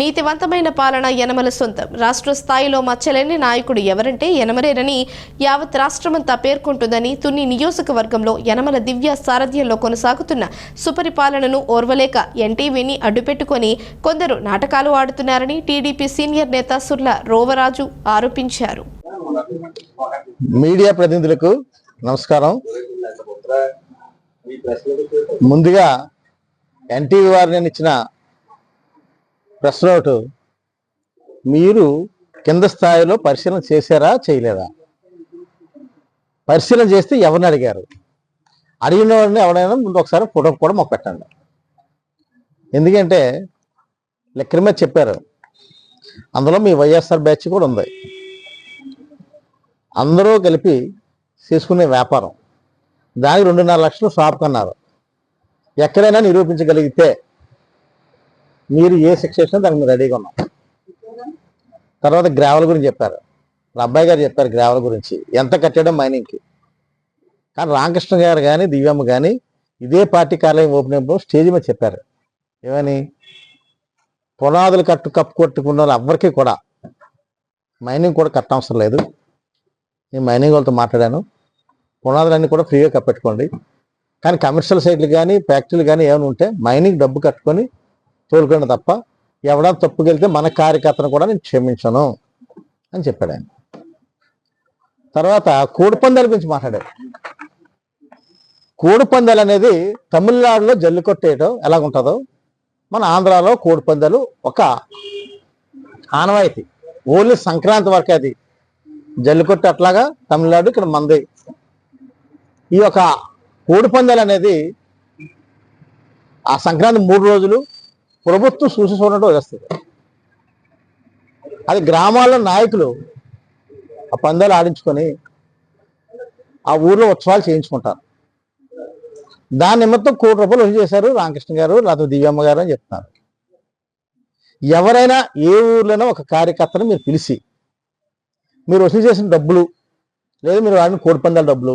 నీతివంతమైన పాలన యనమల సొంతం. రాష్ట్ర స్థాయిలో మచ్చలేని నాయకుడు ఎవరంటే యనమరేనని యావత్ రాష్ట్రమంతా పేర్కొంటుందని తుని నియోజకవర్గంలో యనమల దివ్య సారథ్యంలో కొనసాగుతున్న సుపరిపాలనను ఓర్వలేక ఎన్టీవీని అడ్డుపెట్టుకొని కొందరు నాటకాలు ఆడుతున్నారని టీడీపీ సీనియర్ నేత సుర్ల రోవరాజు ఆరోపించారు. మీడియా ప్రతినిధులకు నమస్కారం. ముందుగా ఎన్టీవీ వారు నేను ఇచ్చిన ప్రశ్న ఒకటి. మీరు కింద స్థాయిలో పరిశీలన చేశారా చేయలేదా? పరిశీలన చేస్తే ఎవరిని అడిగారు? అడిగిన వాడిని ఎవరైనా ముందు ఒకసారి ఫోటో కూడా మాకు పెట్టండి. ఎందుకంటే లెక్కల మీద చెప్పారు. అందులో మీ వైఎస్ఆర్ బ్యాచ్ కూడా ఉంది. అందరూ కలిపి చేసుకునే వ్యాపారం. దానికి రెండున్నర లక్షలు షాప్ కన్నారు. ఎక్కడైనా నిరూపించగలిగితే మీరు ఏ శిక్ష ఇచ్చినా దానికి మేము రెడీగా ఉన్నాం. తర్వాత గ్రావెల్ గురించి చెప్పారు. అబ్బాయి గారు చెప్పారు గ్రావెల్ గురించి. ఎంత కట్టడం మైనింగ్కి. కానీ రామకృష్ణ గారు కానీ దివ్యమ్మ కానీ ఇదే పార్టీ కార్యాలయం ఓపెన్ అయినప్పుడు స్టేజ్ మీద చెప్పారు. ఏమని? పునాదులు కట్టు కప్పు కొట్టుకున్న వాళ్ళు ఎవ్వరికీ కూడా మైనింగ్ కూడా కట్టవసరం లేదు. నేను మైనింగ్ వాళ్ళతో మాట్లాడాను. పునాదులన్నీ కూడా ఫ్రీగా కప్పెట్టుకోండి. కానీ కమర్షియల్ సైట్లు కానీ ఫ్యాక్టరీలు కానీ ఏమైనా ఉంటే మైనింగ్ డబ్బు కట్టుకొని తోలుకోండి తప్ప ఎవడా తప్పుకెళ్తే మన కార్యకర్తను కూడా నేను క్షమించను అని చెప్పాడు ఆయన. తర్వాత కోడిపందాల గురించి మాట్లాడాడు. కోడిపందాలు అనేది తమిళనాడులో జల్లి కొట్టేయటం ఎలాగుంటుందో మన ఆంధ్రాలో కోడిపందాలు ఒక ఆనవాయితీ. ఓన్లీ సంక్రాంతి వరకు అది. జల్లికొట్టు అట్లాగా తమిళనాడు ఇక్కడ మంది. ఈ యొక్క కోడిపందాలు అనేది ఆ సంక్రాంతి మూడు రోజులు ప్రభుత్వం చూసి చూడటం అది గ్రామాల్లో నాయకులు ఆ పందాలు ఆడించుకొని ఆ ఊర్లో ఉత్సవాలు చేయించుకుంటారు. దాని నిమిత్తం కోటి రూపాయలు వసూలు చేశారు రామకృష్ణ గారు లేకపోతే దివ్యమ్మ గారు అని చెప్తున్నారు. ఎవరైనా ఏ ఊర్లోనైనా ఒక కార్యకర్తను మీరు పిలిచి మీరు వసూలు చేసిన డబ్బులు లేదా మీరు వాడిన కోడి పందాల డబ్బులు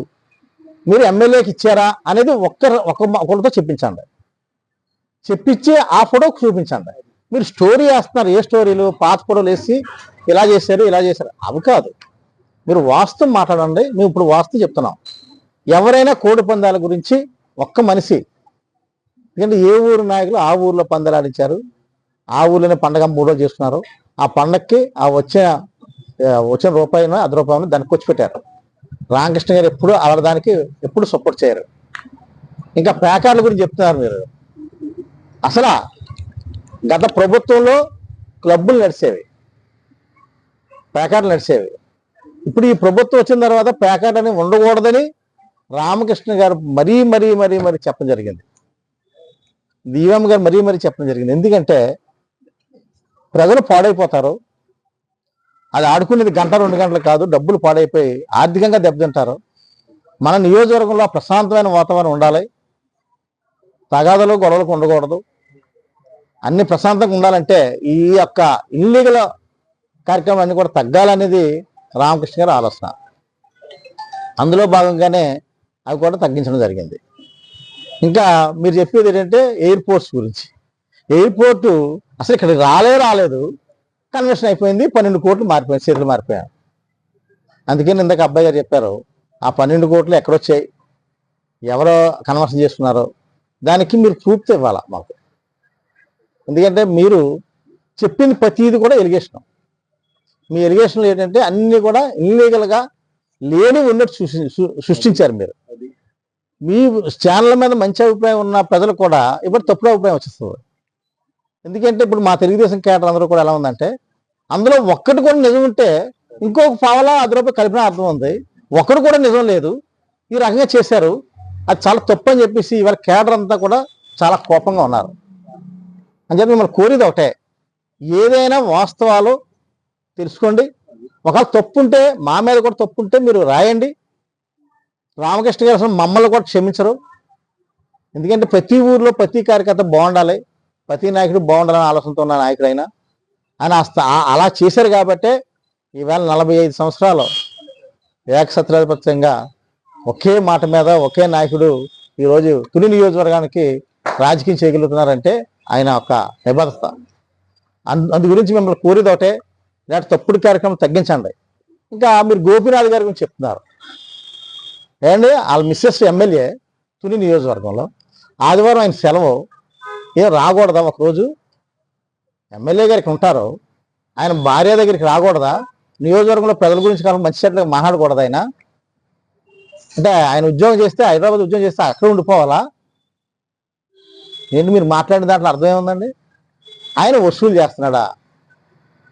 మీరు ఎమ్మెల్యేకి ఇచ్చారా అనేది ఒక్క ఒక ఒకరితో చెప్పించండి. చెప్పించి ఆ ఫోటో చూపించండి. మీరు స్టోరీ వేస్తున్నారు ఏ స్టోరీలు పాత ఫోటోలు వేసి ఇలా చేశారు ఇలా చేశారు. అవి కాదు. మీరు వాస్తవం మాట్లాడండి. మేము ఇప్పుడు వాస్తు చెప్తున్నాం. ఎవరైనా కోడి పందాల గురించి ఒక్క మనిషి ఎందుకంటే ఏ ఊరు నాయకులు ఆ ఊర్లో పందాలు ఆడించారు? ఆ ఊర్లోనే పండగ మూడో చేస్తున్నారు ఆ పండగకి ఆ వచ్చిన వచ్చిన రూపాయను అర్ధ రూపాయలు దానికి వచ్చి పెట్టారు. రామకృష్ణ గారు ఎప్పుడు అలా దానికి ఎప్పుడు సపోర్ట్ చేయరు. ఇంకా ప్యాకార్ల గురించి చెప్తున్నారు మీరు. అసలు గత ప్రభుత్వంలో క్లబ్బులు నడిచేవి. ప్యాకార్లు నడిచేవి. ఇప్పుడు ఈ ప్రభుత్వం వచ్చిన తర్వాత ప్యాకార్లు అని ఉండకూడదని రామకృష్ణ గారు మరీ మరీ మరీ మరీ చెప్పడం జరిగింది. దీవమ్మ గారు మరీ మరీ చెప్పడం జరిగింది. ఎందుకంటే ప్రజలు పాడైపోతారు. అది ఆడుకునేది గంట రెండు గంటలు కాదు. డబ్బులు పాడైపోయి ఆర్థికంగా దెబ్బతింటారు. మన నియోజకవర్గంలో ప్రశాంతమైన వాతావరణం ఉండాలి. తగాదలు గొడవలకు ఉండకూడదు. అన్ని ప్రశాంతంగా ఉండాలంటే ఈ యొక్క ఇల్లీగల్ కార్యక్రమం అన్ని కూడా తగ్గాలనేది రామకృష్ణ గారి ఆలోచన. అందులో భాగంగానే అవి కూడా తగ్గించడం జరిగింది. ఇంకా మీరు చెప్పేది ఏంటంటే ఎయిర్పోర్ట్స్ గురించి. ఎయిర్పోర్టు అసలు ఇక్కడ రాలే రాలేదు. కన్వెన్షన్ అయిపోయింది పన్నెండు కోట్లు మారిపోయింది సీట్లు మారిపోయారు అందుకని ఇందాక అబ్బాయి గారు చెప్పారు ఆ పన్నెండు కోట్లు ఎక్కడొచ్చాయి? ఎవరో కన్వర్షన్ చేసుకున్నారో? దానికి మీరు ప్రూఫ్ ఇవ్వాలా మాకు? ఎందుకంటే మీరు చెప్పింది ప్రతిది కూడా ఎలిగేషన్ మీ ఎలిగేషన్లు ఏంటంటే అన్ని కూడా ఇల్లీగల్గా లేని ఉన్నట్టు సృష్టించారు మీరు. మీ ఛానల్ మీద మంచి అభిప్రాయం ఉన్న ప్రజలు కూడా ఇప్పుడు తప్పుడు అభిప్రాయం వచ్చేస్తుంది. ఎందుకంటే ఇప్పుడు మా తెలుగుదేశం కేటర్ అందరూ కూడా ఎలా ఉందంటే అందులో ఒక్కటి కూడా నిజం ఉంటే ఇంకొక పావలా అది రూపాయలు కలిపిన అర్థం ఉంది. ఒక్కడు కూడా నిజం లేదు. ఈ రకంగా చేశారు. అది చాలా తప్పు అని చెప్పేసి ఇవాళ కేటర్ అంతా కూడా చాలా కోపంగా ఉన్నారు. అని చెప్పి మిమ్మల్ని కోరేది ఒకటే. ఏదైనా వాస్తవాలు తెలుసుకోండి. ఒకవేళ తప్పు ఉంటే మా మీద కూడా తప్పు ఉంటే మీరు రాయండి. రామకృష్ణ గారు అసలు మమ్మల్ని కూడా క్షమించరు. ఎందుకంటే ప్రతి ఊర్లో ప్రతి కార్యకర్త బాగుండాలి. ప్రతి నాయకుడు బాగుండాలని ఆలోచనతో ఉన్న నాయకుడు అయినా అని అలా చేశారు కాబట్టే ఈవేళ నలభై ఐదు సంవత్సరాలు ఏకసత్రాధిపత్యంగా ఒకే మాట మీద ఒకే నాయకుడు ఈరోజు తుని నియోజకవర్గానికి రాజకీయం చేయగలుగుతున్నారంటే ఆయన ఒక నిబద్ధత. అందు అందు గురించి మిమ్మల్ని కోరేది ఒకటే లేకపోతే తప్పుడు కార్యక్రమం తగ్గించండి. ఇంకా మీరు గోపీనాథ్ గారి గురించి చెప్తున్నారు. ఏండి వాళ్ళ మిస్సెస్ ఎమ్మెల్యే తుని నియోజకవర్గంలో ఆదివారం ఆయన సెలవు. ఏం రాకూడదా ఒకరోజు? ఎమ్మెల్యే గారికి ఉంటారు. ఆయన భార్య దగ్గరికి రాకూడదా? నియోజకవర్గంలో ప్రజల గురించి కాకుండా మంచి చెట్లకు మాట్లాడకూడదు ఆయన? అంటే ఆయన ఉద్యోగం చేస్తే హైదరాబాద్ ఉద్యోగం చేస్తే అక్కడ ఉండిపోవాలా? ఏంటి మీరు మాట్లాడిన దాంట్లో అర్థం ఏముందండి? ఆయన వసూలు చేస్తున్నాడా?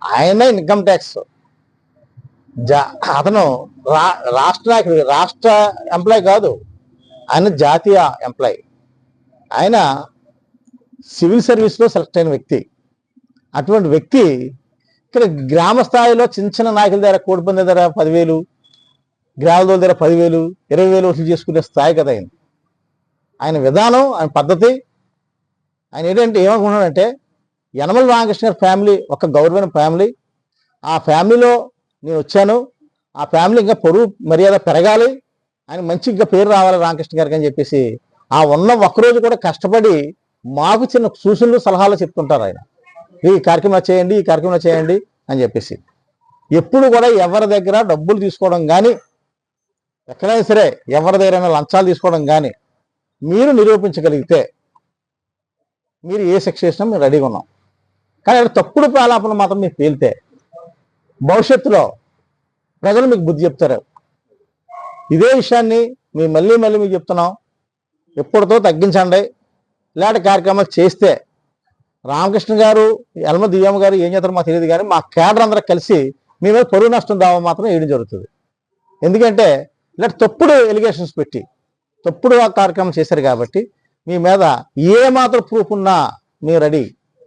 ఆయన ఇన్కమ్ ట్యాక్స్ జా అతను రా రాష్ట్ర రాష్ట్ర ఎంప్లాయ్ కాదు. ఆయన జాతీయ ఎంప్లాయ్ ఆయన సివిల్ సర్వీస్లో సెలెక్ట్ అయిన వ్యక్తి. అటువంటి వ్యక్తి ఇక్కడ గ్రామ స్థాయిలో చిన్న చిన్న నాయకుల దగ్గర కోడిపంది దగ్గర పదివేలు గ్రామాల దగ్గర పదివేలు ఇరవై వేలు వసూలు చేసుకునే స్థాయి కదా ఆయన. ఆయన విధానం ఆయన పద్ధతి ఆయన ఏంటంటే ఏమనుకున్నాడంటే యనమల రామకృష్ణ గారి ఫ్యామిలీ ఒక గౌరవమైన ఫ్యామిలీ. ఆ ఫ్యామిలీలో నేను వచ్చాను. ఆ ఫ్యామిలీ ఇంకా పొరుగు మర్యాద పెరగాలి. ఆయన మంచి ఇంకా పేరు రావాలి రామకృష్ణ గారికి అని చెప్పేసి ఆ ఉన్న ఒక్కరోజు కూడా కష్టపడి మాకు చిన్న సూచనలు సలహాలు చెప్తుంటారు ఆయన. ఈ కార్యక్రమం చేయండి ఈ కార్యక్రమం చేయండి అని చెప్పేసి. ఎప్పుడు కూడా ఎవరి దగ్గర డబ్బులు తీసుకోవడం కానీ ఎక్కడైనా సరే ఎవరి దగ్గరైనా లంచాలు తీసుకోవడం కానీ మీరు నిరూపించగలిగితే మీరు ఏ శిక్ష చేసినా మేము రెడీగా ఉన్నాం. కానీ అక్కడ తప్పుడు ప్రాలాపన మాత్రం మీకు పేలితే భవిష్యత్తులో ప్రజలు మీకు బుద్ధి చెప్తారు. ఇదే విషయాన్ని మేము మళ్ళీ మళ్ళీ మీకు చెప్తున్నాం. ఎప్పటితో తగ్గించండి. ఇలాంటి కార్యక్రమాలు చేస్తే రామకృష్ణ గారు ఎల్మ దివ్యమ్మ గారు ఏం చేస్తారో మాకు తెలియదు కానీ మా కేడర్ అందరూ కలిసి మీ మీద పరువు నష్టం దావా మాత్రం వేయడం జరుగుతుంది. ఎందుకంటే ఇలాంటి తప్పుడు ఎలిగేషన్స్ పెట్టి తప్పుడు ఆ కార్యక్రమం చేశారు కాబట్టి మీ మీద ఏ మాత్రం ప్రూఫ్ ఉన్నా మేము రెడీ.